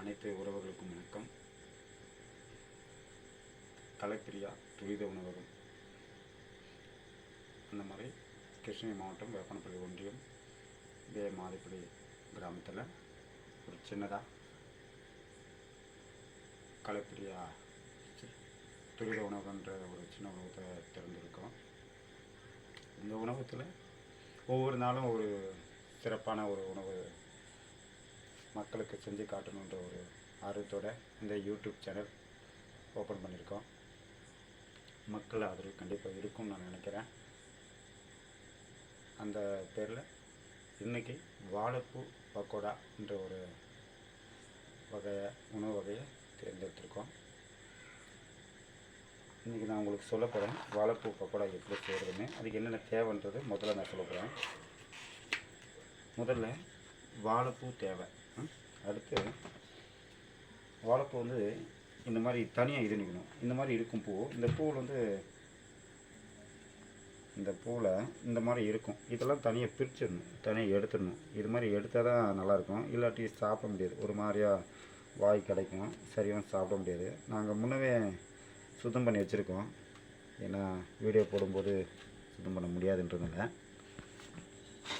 அனைத்து உறவுகளுக்கும் வணக்கம். கலைப்பிரியா துரித உணவகம். அந்த மாதிரி கிருஷ்ணகிரி மாவட்டம் வேப்பனப்பள்ளி ஒன்றியம் இதே மாதிப்படி கிராமத்தில் ஒரு சின்னதாக கலைப்பிரியா துரித உணவுன்ற ஒரு சின்ன உணவகத்தை திறந்திருக்கோம் இந்த உணவகத்தில் ஒவ்வொரு நாளும் ஒரு சிறப்பான ஒரு உணவு மக்களுக்கு செஞ்சு காட்டணுன்ற ஒரு ஆர்வத்தோட இந்த யூடியூப் சேனல் ஓப்பன் பண்ணியிருக்கோம். மக்கள் ஆதரவு கண்டிப்பாக இருக்கும்னு நான் நினைக்கிறேன். அந்த பேரில் இன்றைக்கி வாழைப்பூ பக்கோடான்ற ஒரு வகையை உணவு வகையை தேர்ந்தெடுத்திருக்கோம். இன்றைக்கி நான் உங்களுக்கு சொல்ல போகிறேன் வாழைப்பூ பக்கோடா எப்படி செய்கிறதுன்னு அதுக்கு என்னென்ன தேவைன்றது முதல்ல நான் சொல்ல போகிறேன் முதல்ல வாழைப்பூ தேவை. அடுத்து வாழைப்பூ வந்து இந்த மாதிரி தனியாக இது நிற்கணும் இந்த மாதிரி இருக்கும் பூ. இந்த பூவில் வந்து இந்த பூவில் இந்த மாதிரி இருக்கும். இதெல்லாம் தனியாக பிரிச்சிடணும். தனியாக எடுத்துடணும். இது மாதிரி எடுத்தால் தான் நல்லாயிருக்கும். இல்லாட்டி சாப்பிட முடியாது. ஒரு மாதிரியா வாய் கிடைக்கும். சரியாக சாப்பிட முடியாது. நாங்கள் முன்னவே சுத்தம் பண்ணி வச்சுருக்கோம். ஏன்னா வீடியோ போடும்போது சுத்தம் பண்ண முடியாதுன்றதுனால.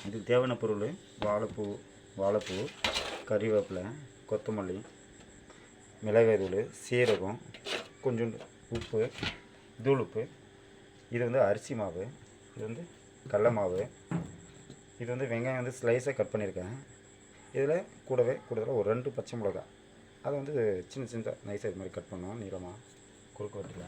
இதுக்கு தேவையான பொருள் வாழைப்பூ வாழைப்பூ. கறிவேப்பிலை கொத்தமல்லி மிளகாய் தூள் சீரகம் கொஞ்சோண்டு உப்பு தூளுப்பு இது வந்து அரிசி மாவு இது வந்து கடல மாவு இது வந்து வெங்காயம் வந்து ஸ்லைஸாக கட் பண்ணியிருக்கேன். இதில் கூடவே கூடுதலாக ஒரு ரெண்டு பச்சை மிளகா அதை வந்து சின்ன சின்னதாக நைஸாக இது மாதிரி கட் பண்ணோம் நீளமாக குறுக்கு வெட்டில்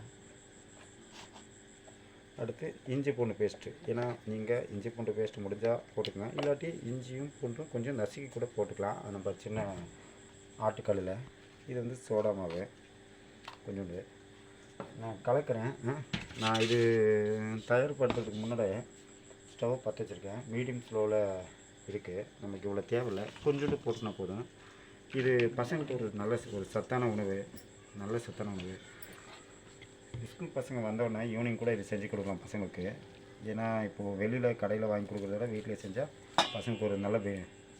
அடுத்து இஞ்சி பூண்டு பேஸ்ட்டு ஏன்னா நீங்கள் இஞ்சி பூண்டு பேஸ்ட்டு முடிஞ்சால் போட்டுக்கலாம் இல்லாட்டி இஞ்சியும் பூண்டும் கொஞ்சம் நசுக்கி கூட போட்டுக்கலாம். அது நம்ம சின்ன ஆட்டுக்கல்லில். இது வந்து சோடா மாவு. கொஞ்சோண்டு. நான் கலக்கிறேன். ஆ. நான் இது தயார்படுத்துறதுக்கு முன்னாடி ஸ்டவ் பற்ற வச்சுருக்கேன். மீடியம் ஃப்ளோவில் இருக்குது நமக்கு இவ்வளோ தேவையில்லை. கொஞ்சோண்டு போட்டுனா போதும். இது பசங்களுக்கு ஒரு நல்ல ஒரு சத்தான உணவு. நல்ல சத்தான உணவு. ஸ்கூல் பசங்க வந்தோடனே ஈவினிங் கூட இது செஞ்சு கொடுக்கலாம் பசங்களுக்கு. ஏன்னா இப்போது வெளியில் கடையில் வாங்கி கொடுக்குறத விட வீட்டில் செஞ்சால் பசங்களுக்கு ஒரு நல்ல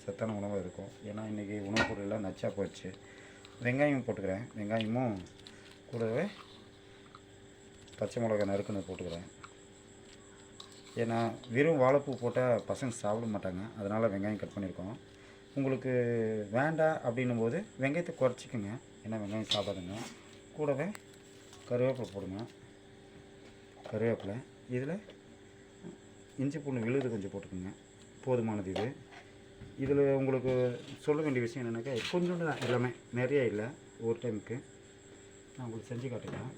சத்தான உணவாக இருக்கும். ஏன்னா இன்றைக்கி உணவுப் பொருளெல்லாம் நச்சா போச்சு. வெங்காயம் போட்டுக்கிறேன். வெங்காயமும் கூடவே பச்சை மிளகாய் நறுக்குன்னு போட்டுக்கிறேன். ஏன்னா வெறும் வாழைப்பூ போட்டால் பசங்க சாப்பிட மாட்டாங்க. அதனால் வெங்காயம் கட் பண்ணியிருக்கோம் உங்களுக்கு வேண்டாம் அப்படின்னும் போது வெங்காயத்தை குறைச்சிக்கோங்க. ஏன்னா வெங்காயம் சாப்பிடாதுங்க. கூடவே கருவேப்பிலை போடுங்க கருவேப்பிலை. இதில் இஞ்சி பூண்டு விழுது கொஞ்சம் போட்டுக்கோங்க. போதுமானது இது. இதில் உங்களுக்கு சொல்ல வேண்டிய விஷயம் என்னென்னாக்கா கொஞ்சோண்டு தான் எல்லாமே. நிறைய இல்லை ஒரு டைமுக்கு. நான் உங்களுக்கு செஞ்சு காட்டுறேன்.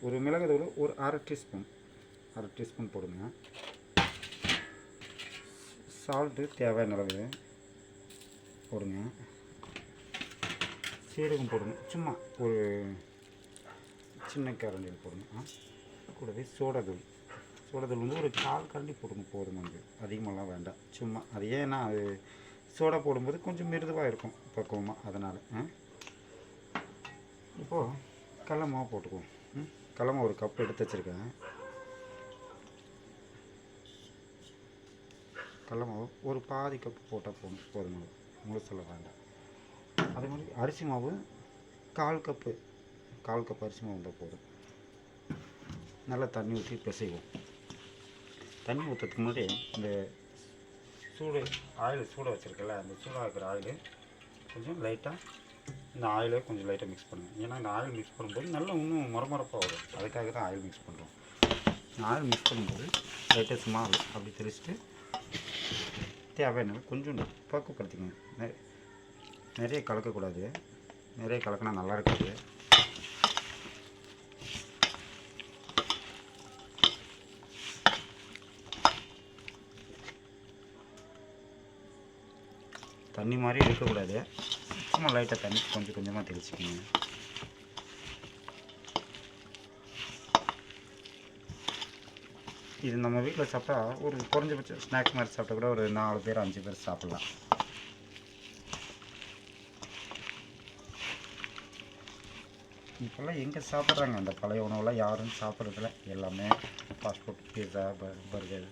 ஒரு மிளகுத்தூள் ஒரு அரை டீஸ்பூன். அரை டீஸ்பூன் போடுங்க. சால்ட்டு தேவையான அளவு போடுங்க. சீரகம் போடணும். சும்மா ஒரு சின்ன கரண்டியில் போடணும். ஆ. கூடவே சோடாதூள் சோடாதூள் வந்து ஒரு கால் கரண்டி போடுங்க வந்து. அதிகமாகலாம் வேண்டாம். சும்மா அது ஏன்னா அது சோடா போடும்போது கொஞ்சம் மிருதுவாக இருக்கும் பக்குவமாக அதனால் இப்போது கடல போட்டுக்குவோம். ம்? ஒரு கப் எடுத்து வச்சுருக்கேன். கடலமாவை ஒரு பாதி கப் போட்டால் போதும். போதும் முழு சொல்ல வேண்டாம். அதே மாதிரி அரிசி மாவு கால் கப்பு கால் கப் அரிசி மாவு இருந்தால் போதும். நல்லா தண்ணி ஊற்றி பிசைவோம். தண்ணி ஊற்றுறதுக்கு முன்னாடி இந்த சூடு ஆயில் சூட வச்சுருக்கல அந்த சூடாக இருக்கிற ஆயில் கொஞ்சம் லைட்டாக இந்த ஆயிலை கொஞ்சம் லைட்டாக மிக்ஸ் பண்ணுங்கள் ஏன்னா இந்த ஆயில் மிக்ஸ் பண்ணும்போது நல்லா இன்னும் மரமரப்பாக வரும். அதுக்காக தான் ஆயில் மிக்ஸ் பண்ணுறோம் ஆயில் மிக்ஸ் பண்ணும்போது லைட்டாக சும்மா அப்படி தெளிச்சுட்டு தேவையான கொஞ்சம் பக்குவப்படுத்திக்கங்க. நிறைய கலக்கக்கூடாது. நிறைய கலக்கினா நல்லா இருக்காது தண்ணி மாதிரி இருக்கக்கூடாது. சும்மா லைட்டாக தண்ணி கொஞ்சம் கொஞ்சமாக தெளிச்சுக்கோங்க. இது நம்ம வீட்டில் சாப்பிட்டா ஒரு குறைஞ்சபட்சம் ஸ்நாக்ஸ் மாதிரி சாப்பிட்டா கூட ஒரு நாலு பேர் அஞ்சு பேர் சாப்பிட்லாம். இப்போல்லாம் எங்கே சாப்பிட்றாங்க? அந்த பழைய உணவுலாம் யாரும் சாப்பிட்றதில்ல. எல்லாமே fast food pizza burger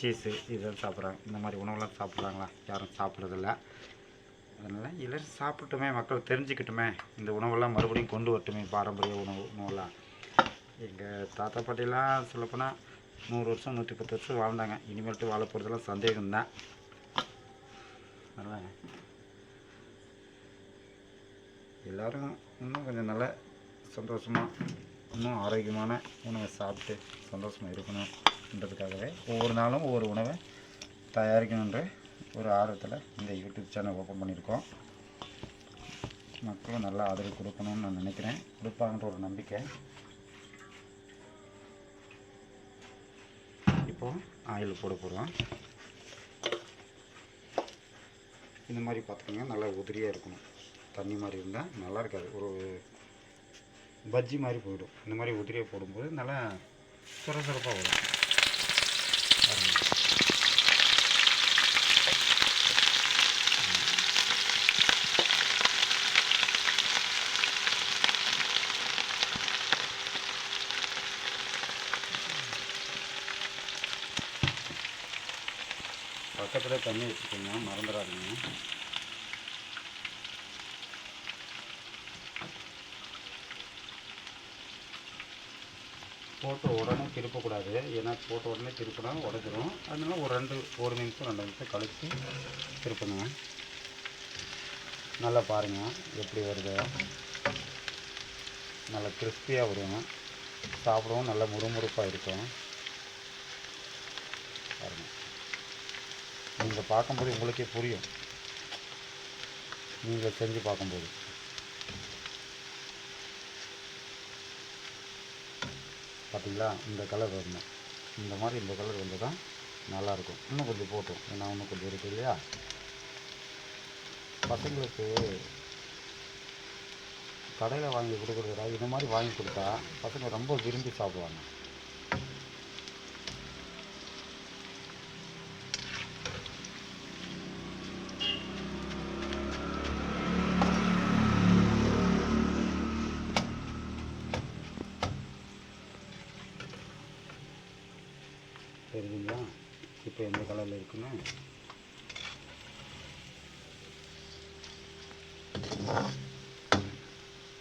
cheese இதெல்லாம் சாப்பிட்றாங்க. இந்த மாதிரி உணவுலாம் சாப்பிட்றாங்களா? யாரும் சாப்பிட்றதில்ல. அதனால் எல்லாரும் சாப்பிட்டுமே மக்கள் தெரிஞ்சுக்கிட்டுமே இந்த உணவெல்லாம் மறுபடியும் கொண்டு வரட்டுமே பாரம்பரிய உணவு உணவெல்லாம். எங்கள் தாத்தா பாட்டிலாம் சொல்லப்போனால் நூறு வருஷம் நூற்றி பத்து வருஷம் வாழ்ந்தாங்க. இனிமேல்ட்டு வாழ போகிறதெல்லாம் சந்தேகம்தான். அதனால் எல்லோரும் இன்னும் கொஞ்சம் நல்ல சந்தோஷமாக இன்னும் ஆரோக்கியமான உணவை சாப்பிட்டு சந்தோஷமாக இருக்கணுன்றதுக்காகவே ஒவ்வொரு நாளும் ஒவ்வொரு உணவை தயாரிக்கணுன்ற ஒரு ஆர்வத்தில் இந்த யூடியூப் சேனல் ஓப்பன் பண்ணியிருக்கோம். மக்களும் நல்லா ஆதரவு கொடுக்கணும்னு நான் நினைக்கிறேன். கொடுப்பாங்கன்ற ஒரு நம்பிக்கை. இப்போ ஆயில் போட போகிறோம் இந்த மாதிரி பார்த்துக்கோங்க நல்லா உதிரியாக இருக்கணும். தண்ணி மாதிரி இருந்தால் நல்லா இருக்காது. ஒரு பஜ்ஜி மாதிரி போயிடும். இந்த மாதிரி உதிரியை போடும்போது நல்லா சுரசுரப்பாக வரும். பக்கத்தில் தண்ணி வச்சுக்கோங்க மறந்துடாதீங்க. போட்ட உடனே திருப்பக்கூடாது. ஏன்னா போட்ட உடனே திருப்பினா உடஞ்சிரும். அதனால் ஒரு ரெண்டு ஒரு நிமிஷம் ரெண்டு நிமிஷம் கழித்து திருப்பணுங்க. நல்லா பாருங்கள் எப்படி வருது. நல்லா கிறிஸ்பியாக வரும் சாப்பிடவும் நல்லா முறுமுறுப்பாக இருக்கும். பாருங்கள் நீங்கள் பார்க்கும்போது உங்களுக்கே புரியும். நீங்கள் செஞ்சு பார்க்கும்போது. பார்த்தீங்களா இந்த கலர் வரணும். இந்த மாதிரி இந்த கலர் வந்து தான் நல்லாயிருக்கும். இன்னும் கொஞ்சம் போட்டோம். ஏன்னா இன்னும் கொஞ்சம் இருக்குது இல்லையா? பசங்களுக்கு கடையில் வாங்கி கொடுக்குறதுடா இந்த மாதிரி வாங்கி கொடுத்தா பசங்க ரொம்ப விரும்பி சாப்பிடுவாங்க. இப்போ எந்த கலரில் இருக்குன்னு?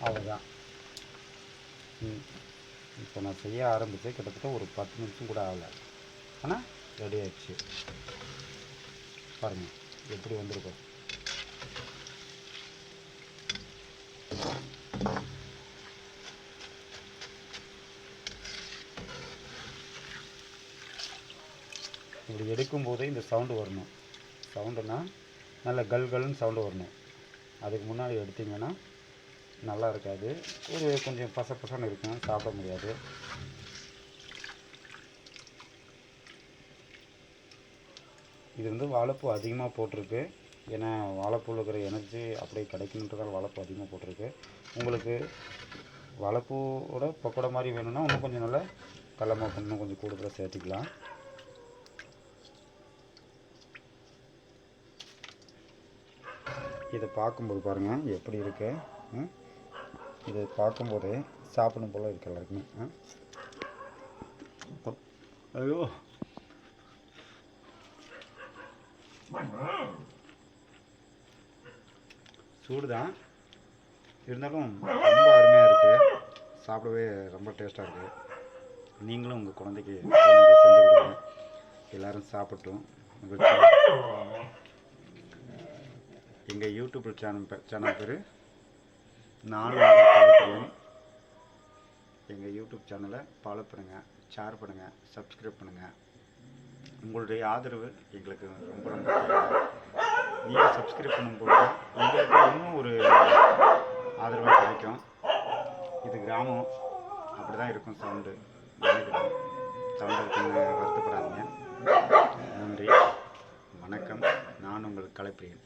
அவ்வளோதான் இப்போ நான் செய்ய ஆரம்பித்து கிட்டத்தட்ட ஒரு பத்து நிமிஷம் கூட ஆகலை. ஆனால் ரெடி ஆயிடுச்சு. பாருங்கள் எப்படி வந்திருக்கோம் அடிக்கும் போதே இந்த சவுண்டு வரணும். சவுண்டுனா நல்ல கல் கல்னு சவுண்டு வரணும். அதுக்கு முன்னாடி எடுத்தீங்கன்னா நல்லா இருக்காது. ஒரு கொஞ்சம் பச பசன்னு இருக்கும் சாப்பிட முடியாது. இது வந்து வாழைப்பூ அதிகமாக போட்டிருக்கு. ஏன்னா வாழைப்பூவில் இருக்கிற எனர்ஜி அப்படியே கிடைக்கணுன்றதால் வாழைப்பூ அதிகமாக போட்டிருக்கு. உங்களுக்கு வாழைப்பூவோட பக்கோட மாதிரி வேணும்னா இன்னும் கொஞ்சம் நல்லா கடலமா இன்னும் கொஞ்சம் கூடுதலாக சேர்த்திக்கலாம். இதை பார்க்கும்போது பாருங்கள் எப்படி இருக்குது இதை பார்க்கும்போது சாப்பிடணும் போல இருக்கு எல்லாருக்குமே. ஐயோ. சூடு தான் இருந்தாலும் ரொம்ப அருமையாக இருக்குது சாப்பிடவே ரொம்ப டேஸ்ட்டாக இருக்குது நீங்களும் உங்கள் குழந்தைக்கு செஞ்சு கொடுங்க. எல்லோரும் சாப்பிட்டும். மகிழ்ச்சி எங்கள் யூடியூப் சேனல் சேனல் பேர் நானும் எங்கள் யூடியூப் சேனலை ஃபாலோ பண்ணுங்கள் ஷேர் பண்ணுங்கள் சப்ஸ்கிரைப் பண்ணுங்கள் உங்களுடைய ஆதரவு எங்களுக்கு ரொம்ப ரொம்ப நீங்கள் சப்ஸ்கிரைப் பண்ணும்போது எங்களுக்கு இன்னும் ஒரு ஆதரவாக கிடைக்கும். இது கிராமம் அப்படி தான் இருக்கும் சவுண்டு நினைக்கிறேன் சவுண்டு வருத்தப்படாதீங்க. நன்றி. வணக்கம். நான் உங்கள் கலைப்பிரியன்.